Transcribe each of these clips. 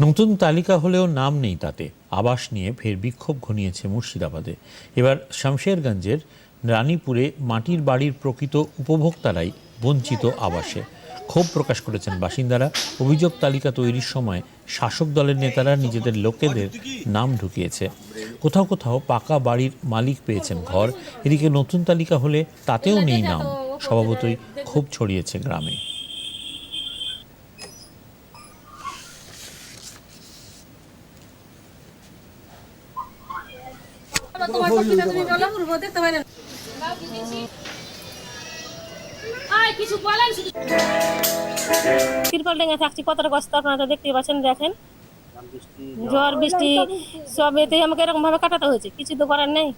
নতুন তালিকা হলেও নাম নেই তাতে। আবাস নিয়ে ফের বিক্ষোভ ঘনিয়েছে মুর্শিদাবাদে। এবার শামশেরগঞ্জের রানীপুরে মাটির বাড়ির প্রকৃত উপভোক্তারাই বঞ্চিত আবাসে। ক্ষোভ প্রকাশ করেছেন বাসিন্দারা। অভিযোগ তালিকা তৈরির সময় শাসক দলের নেতারা নিজেদের লোকেদের নাম ঢুকিয়েছে। কোথাও কোথাও পাকা বাড়ির মালিক পেয়েছেন ঘর। এদিকে নতুন তালিকা হলে তাতেও নেই নাম। স্বভাবতই ক্ষোভ ছড়িয়েছে গ্রামে। তোমার কপিটা তুমি বলো। পূর্ব দেখতে পাই না। কিছু বলেন তিরপল থাকছি কতটা কষ্ট আপনারা তো দেখতেই পাচ্ছেন দেখেন। ঝড় বৃষ্টি। সব এতেই আমাকে এরকম ভাবে কাটাতে হয়েছে কিছু তো করার নেই।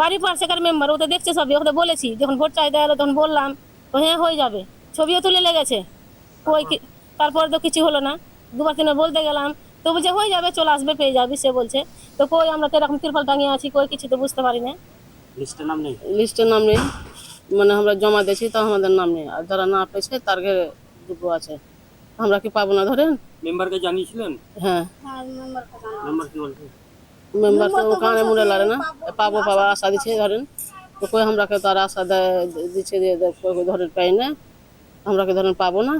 বাড়ি পার্সেকার মেম্বার ও তো দেখছে সবই ওকে বলেছি যখন ভোট চাই হলো তখন বললাম তো হ্যাঁ হয়ে যাবে। ছবিও তুলে লেগেছে। কই কি তারপরে তো কিছু হলো না। দুবার তিনবার বলতে গেলাম তো বলছে হয়ে যাবে চলে আসবে পেয়ে যাবি সে বলছে। তো কই আমরা তো এরকম তিরপল টাঙিয়ে আছি কই কিছু তো বুঝতে পারি না। লিস্টের নাম নেই? লিস্টের নাম নেই। মানে আমরা জমা দিয়েছি তো আমাদের নাম নেই। আর যারা না পেয়েছে তার ঘরে দুটো আছে। আমরা কি পাবো না ধরেন? মেম্বারকে জানিয়েছিলেন? হ্যাঁ। মেম্বার কি বলছে? মেম্বার তো ওখানে মুড়ে লারে না। পাবো পাবো আশা দিচ্ছে ধরেন। তো কই আমরাকে তো আর আশা দেয় দিচ্ছে ধরেন পাই না। আমরাকে ধরেন পাবো না।